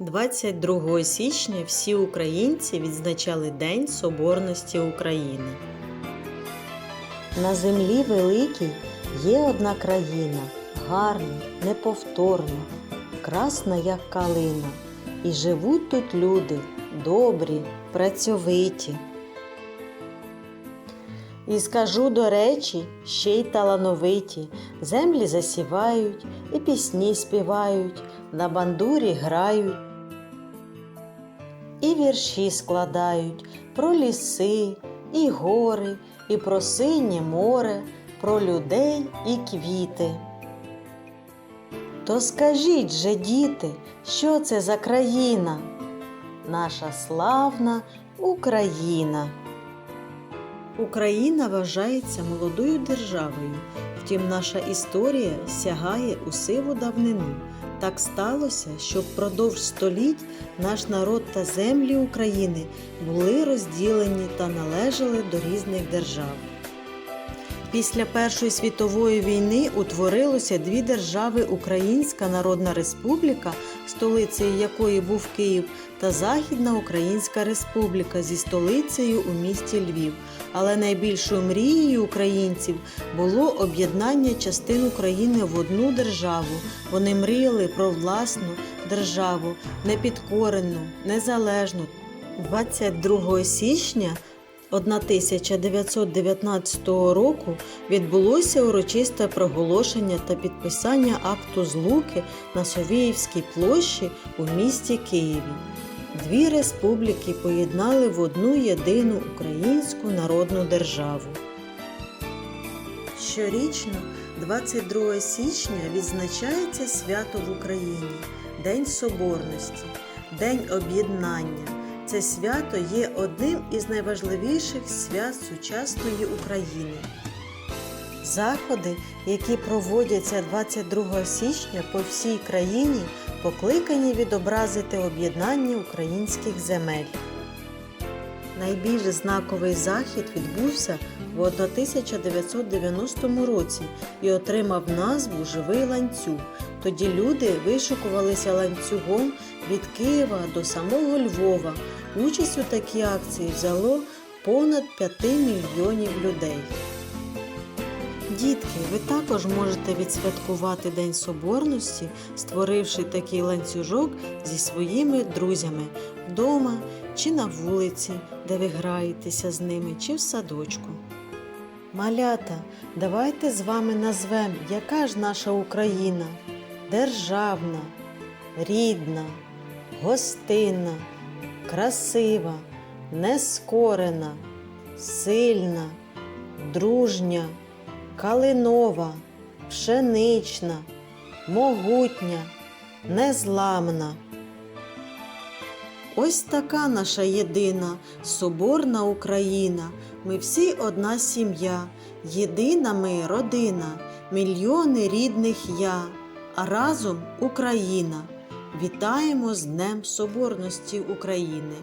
22 січня всі українці відзначали День Соборності України. На землі великій є одна країна, гарна, неповторна, красна, як калина. І живуть тут люди добрі, працьовиті. І скажу до речі, ще й талановиті, землі засівають, і пісні співають, на бандурі грають, вірші складають про ліси, і гори, і про синє море, про людей і квіти. То скажіть же, діти, що це за країна? Наша славна Україна. Україна вважається молодою державою, втім наша історія сягає у сиву давнину. Так сталося, що впродовж століть наш народ та землі України були розділені та належали до різних держав. Після Першої світової війни утворилося дві держави Українська Народна Республіка, столицею якої був Київ, та Західна Українська Республіка зі столицею у місті Львів. Але найбільшою мрією українців було об'єднання частин України в одну державу. Вони мріяли про власну державу, непідкорену, незалежну. 22 січня 1919 року відбулося урочисте проголошення та підписання акту злуки на Совіївській площі у місті Києві. Дві республіки поєднали в одну єдину українську народну державу. Щорічно, 22 січня, відзначається свято в Україні День Соборності, День об'єднання. Це свято є одним із найважливіших свят сучасної України. Заходи, які проводяться 22 січня по всій країні, покликані відобразити об'єднання українських земель. Найбільш знаковий захід відбувся в 1990 році і отримав назву Живий ланцюг. Тоді люди вишукувалися ланцюгом від Києва до самого Львова. Участь у такій акції взяло понад 5 мільйонів людей. Дітки, ви також можете відсвяткувати День Соборності, створивши такий ланцюжок зі своїми друзями вдома чи на вулиці, де ви граєтеся з ними, чи в садочку. Малята, давайте з вами назвемо, яка ж наша Україна державна, рідна, гостинна, красива, нескорена, сильна, дружня калинова, пшенична, могутня, незламна. Ось така наша єдина соборна Україна. Ми всі одна сім'я, єдина ми родина, мільйони рідних я, а разом Україна. Вітаємо з Днем Соборності України!